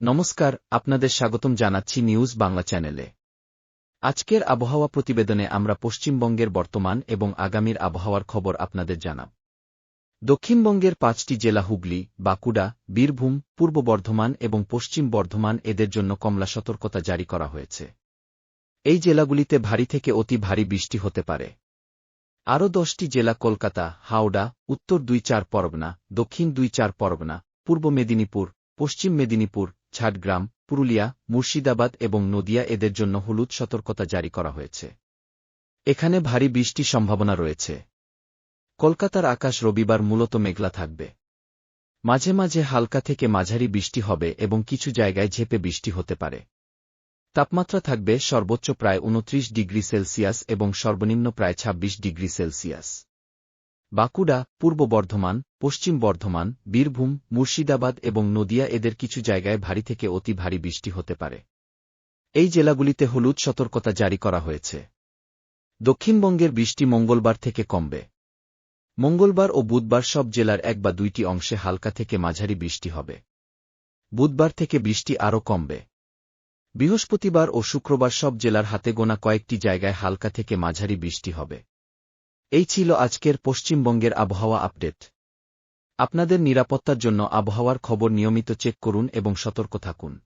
নমস্কার, আপনাদের স্বাগতম জানাচ্ছি নিউজ বাংলা চ্যানেলে। আজকের আবহাওয়া প্রতিবেদনে আমরা পশ্চিমবঙ্গের বর্তমান এবং আগামীর আবহাওয়ার খবর আপনাদের জানাব। দক্ষিণবঙ্গের পাঁচটি জেলা হুগলি, বাঁকুড়া, বীরভূম, পূর্ব বর্ধমান এবং পশ্চিম বর্ধমান এদের জন্য কমলা সতর্কতা জারি করা হয়েছে। এই জেলাগুলিতে ভারী থেকে অতি ভারী বৃষ্টি হতে পারে। আরও দশটি জেলা কলকাতা, হাওড়া, উত্তর দুই চার পরগনা, দক্ষিণ দুই চার পরগনা, পূর্ব মেদিনীপুর, পশ্চিম মেদিনীপুর ঝাড়গ্রাম পুরুলিয়া, মুর্শিদাবাদ এবং নদিয়া এদের জন্য হলুদ সতর্কতা জারি করা হয়েছে। এখানে ভারী বৃষ্টির সম্ভাবনা রয়েছে। কলকাতার আকাশ রবিবার মূলত মেঘলা থাকবে। মাঝে মাঝে হালকা থেকে মাঝারি বৃষ্টি হবে এবং কিছু জায়গায় ঝেপে বৃষ্টি হতে পারে। তাপমাত্রা থাকবে সর্বোচ্চ প্রায় উনত্রিশ ডিগ্রি সেলসিয়াস এবং সর্বনিম্ন প্রায় ২৬ ডিগ্রি সেলসিয়াস। বাঁকুড়া, পূর্ব বর্ধমান পশ্চিম বর্ধমান, বীরভূম, মুর্শিদাবাদ এবং নদিয়া এদের কিছু জায়গায় ভারী থেকে অতি ভারী বৃষ্টি হতে পারে। এই জেলাগুলিতে হলুদ সতর্কতা জারি করা হয়েছে। দক্ষিণবঙ্গের বৃষ্টি মঙ্গলবার থেকে কমবে। মঙ্গলবার ও বুধবার সব জেলার এক বা দুইটি অংশে হালকা থেকে মাঝারি বৃষ্টি হবে। বুধবার থেকে বৃষ্টি আরও কমবে। বৃহস্পতিবার ও শুক্রবার সব জেলার হাতে গোনা কয়েকটি জায়গায় হালকা থেকে মাঝারি বৃষ্টি হবে। এই ছিল আজকের পশ্চিমবঙ্গের আবহাওয়া আপডেট। আপনাদের নিরাপত্তার জন্য আবহাওয়ার খবর নিয়মিত চেক করুন এবং সতর্ক থাকুন।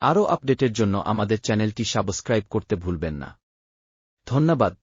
আরও আপডেটের জন্য আমাদের চ্যানেলটি সাবস্ক্রাইব করতে ভুলবেন না। ধন্যবাদ।